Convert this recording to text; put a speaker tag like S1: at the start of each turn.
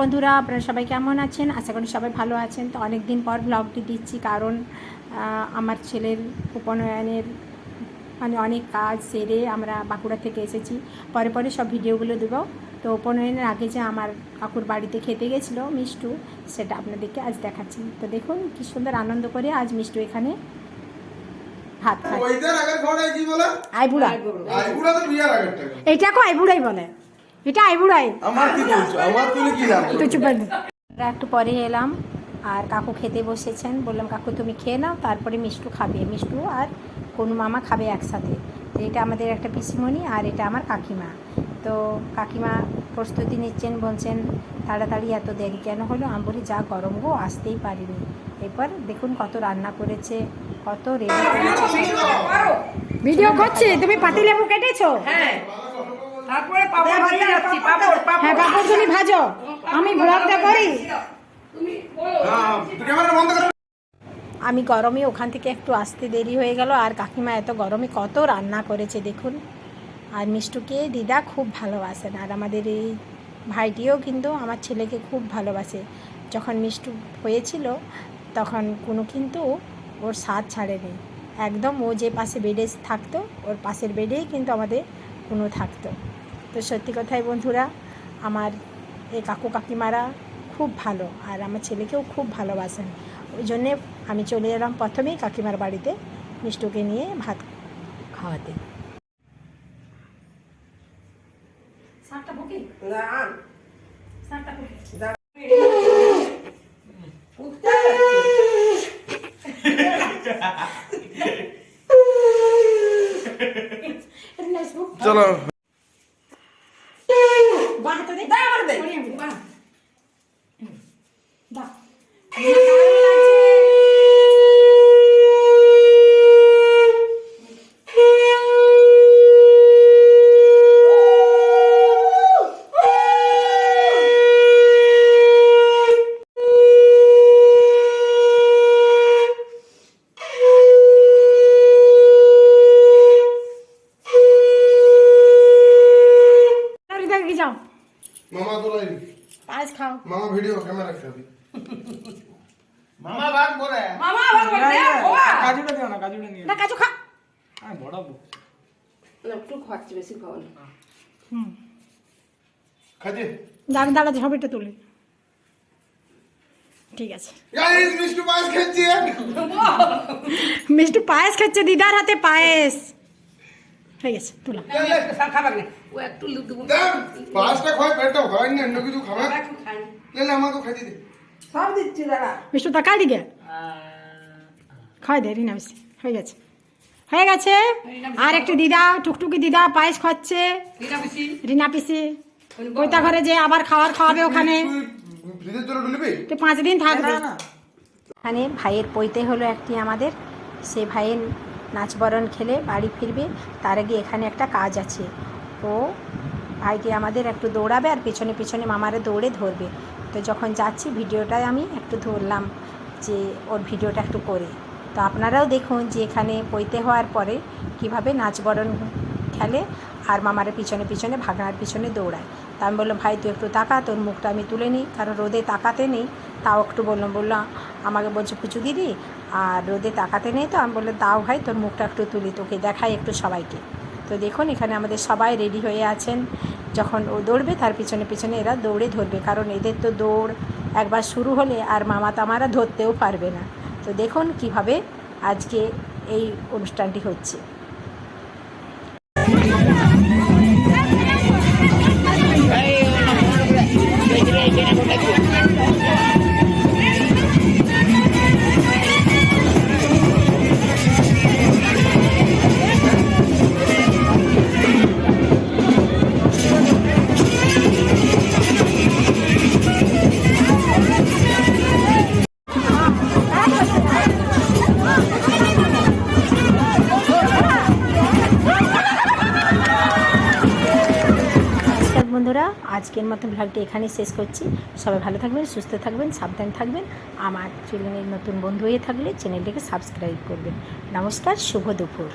S1: বন্ধুরা আপনারা সবাই কেমন আছেন? আশা করি সবাই ভালো আছেন। তো অনেক দিন পর ব্লগটি দিচ্ছি কারণ আমার ছেলের উপনয়নের মানে অনেক কাজ সেরে আমরা বাঁকুড়া থেকে এসেছি। পরে পরে সব ভিডিওগুলো দেবো। তো উপনয়নের আগে যে আমার কাকুর বাড়িতে খেতে গেছিল মিষ্টু সেটা আপনাদেরকে আজ দেখাচ্ছি। তো দেখুন কি সুন্দর আনন্দ করে আজ মিষ্টু এখানে ভাত খায়। আইবুড়া। এইটাকে আইবুড়াই বলে। এটা আইবুড়াই।
S2: আমার কি বলছো? আমার তুমি কি নাম
S1: তো চুপ আমরা একটু পরে এলাম আর কাকু খেতে বসেছেন। বললাম কাকু তুমি খেয়ে নাও তারপরে মিষ্টু খাবে। মিষ্টু আর কোনো মামা খাবে একসাথে। তো এটা আমাদের একটা পিসিমণি আর এটা আমার কাকিমা। তো কাকিমা প্রস্তুতি নিচ্ছেন বলছেন তাড়াতাড়ি এত দেরি কেন হলো? আমি বলি যা গরম গো আসতেই পারিনি। এরপর দেখুন কত রান্না করেছে কত রেডি ভিডিও করছে তুমি পাতিলেবু কেটেছো?
S3: হ্যাঁ। তারপরে পাপড় ভাজতে যাচ্ছি পাপড়
S1: হ্যাঁ
S3: পাপড়
S1: তুমি ভাজো। আমি ব্লগটা করি।
S3: তুমি বলো।
S2: হ্যাঁ ক্যামেরা বন্ধ কর।
S1: আমি গরমে ওখান থেকে একটু আসতে দেরি হয়ে গেল আর কাকিমা এত গরমে কত রান্না করেছে দেখুন। আর মিষ্টুকে দিদা খুব ভালোবাসেন আর আমাদের এই ভাইটিও কিন্তু আমার ছেলেকে খুব ভালোবাসে। যখন মিষ্টু হয়েছিল তখন কোনো কিন্তু ওর স্বাদ ছাড়েনি। একদম ও যে পাশে বেডে থাকতো ওর পাশের বেডেই কিন্তু আমাদের কোনো থাকতো। তো সত্যি কথাই বন্ধুরা আমার এই কাকু কাকিমারা খুব ভালো আর আমার ছেলেকেও খুব ভালোবাসেন। ওই জন্যে আমি চলে এলাম প্রথমেই কাকিমার বাড়িতে মিষ্টুকে নিয়ে ভাত খাওয়াতে।
S3: না
S2: চলো
S1: যাও।
S2: মামা তো লাই
S1: পায়েস খাও।
S2: মামা ভিডিও ক্যামেরা খাবি
S4: মামা বাদ বলে
S3: মামা বলছে ওয়া
S4: কাজুটা দিও না কাজুটা নিয়ে
S1: না কাজু খা।
S4: আমি বড়াবো
S3: একটু খাচ্ছি বেশি খাও না।
S1: হুম।
S2: খাজে
S1: দাঁড়া দাঁড়া ছবিটা তুলি। ঠিক আছে।
S2: মিষ্টি পাস খাচ্ছি।
S1: মিষ্টু পায়েস খাচ্ছে দিদার হাতে পায়েস। হয়ে গেছে তুলা।
S3: খাবার না। ও একটু লুক দেবো।
S2: দেখ পাসটা খাই পেটটা ভয় না অন্য কিছু খাবে
S3: একটু
S2: আমাকে খাইতে দে।
S3: সব দিচ্ছি দাদা।
S1: মিষ্টু তাকাই দিকে? খাওয়াই দে রিনা বেশি হয়ে গেছে। হয়ে গেছে। আর একটু দিদা টুকটুকি দিদা পায়েস খাচ্ছে। রিনা পিসি। কইতা ঘরে যে আবার খাবার খাওয়াবে ওখানে। তো পাঁচ দিন থাকবে। এখানে ভাইয়ের পৈতে হলো একটি আমাদের। সে ভাইয়ের নাচবরণ খেলে বাড়ি ফিরবে, তার আগে এখানে একটা কাজ আছে। ও ভাইকে আমাদের একটু দৌড়াবে আর পেছনে পেছনে মামারে দৌড়ে ধরবে। তো যখন যাচ্ছি ভিডিওটায় আমি একটু ধরলাম যে ওর ভিডিওটা একটু করে। তো আপনারাও দেখুন যে এখানে পৈতে হওয়ার পরে কীভাবে নাচবরণ খেলে আর মামারে পিছনে পিছনে, ভাগনার পিছনে দৌড়ায়। তা আমি বললাম, ভাই, তুই একটু তাকা, তোর মুখটা আমি তুলে নিই, কারণ রোদে তাকাতে নেই। তাও একটু বললাম বললাম আমাকে বলছে পুচু দিদি আর রোদে তাকাতে নেই তো? আমি বললাম, দাও ভাই, তোর মুখটা একটু তুলি, তোকে দেখাই একটু সবাইকে। তো দেখুন, এখানে আমাদের সবাই রেডি হয়ে আছেন। যখন ও দৌড়বে, তার পিছনে পিছনে এরা দৌড়ে ধরবে, কারণ এদের তো দৌড় একবার শুরু হলে আর মামা তামারা ধরতেও পারবে না। তো দেখুন কীভাবে আজকে এই অনুষ্ঠানটি হচ্ছে। বন্ধুরা, আজকের মতো ভ্লগটি এখানেই শেষ করছি। সবাই ভালো থাকবেন, সুস্থ থাকবেন, সাবধান থাকবেন। আমার চ্যানেলের নতুন বন্ধু হয়ে থাকলে চ্যানেলটিকে সাবস্ক্রাইব করবেন। নমস্কার, শুভ দুপুর।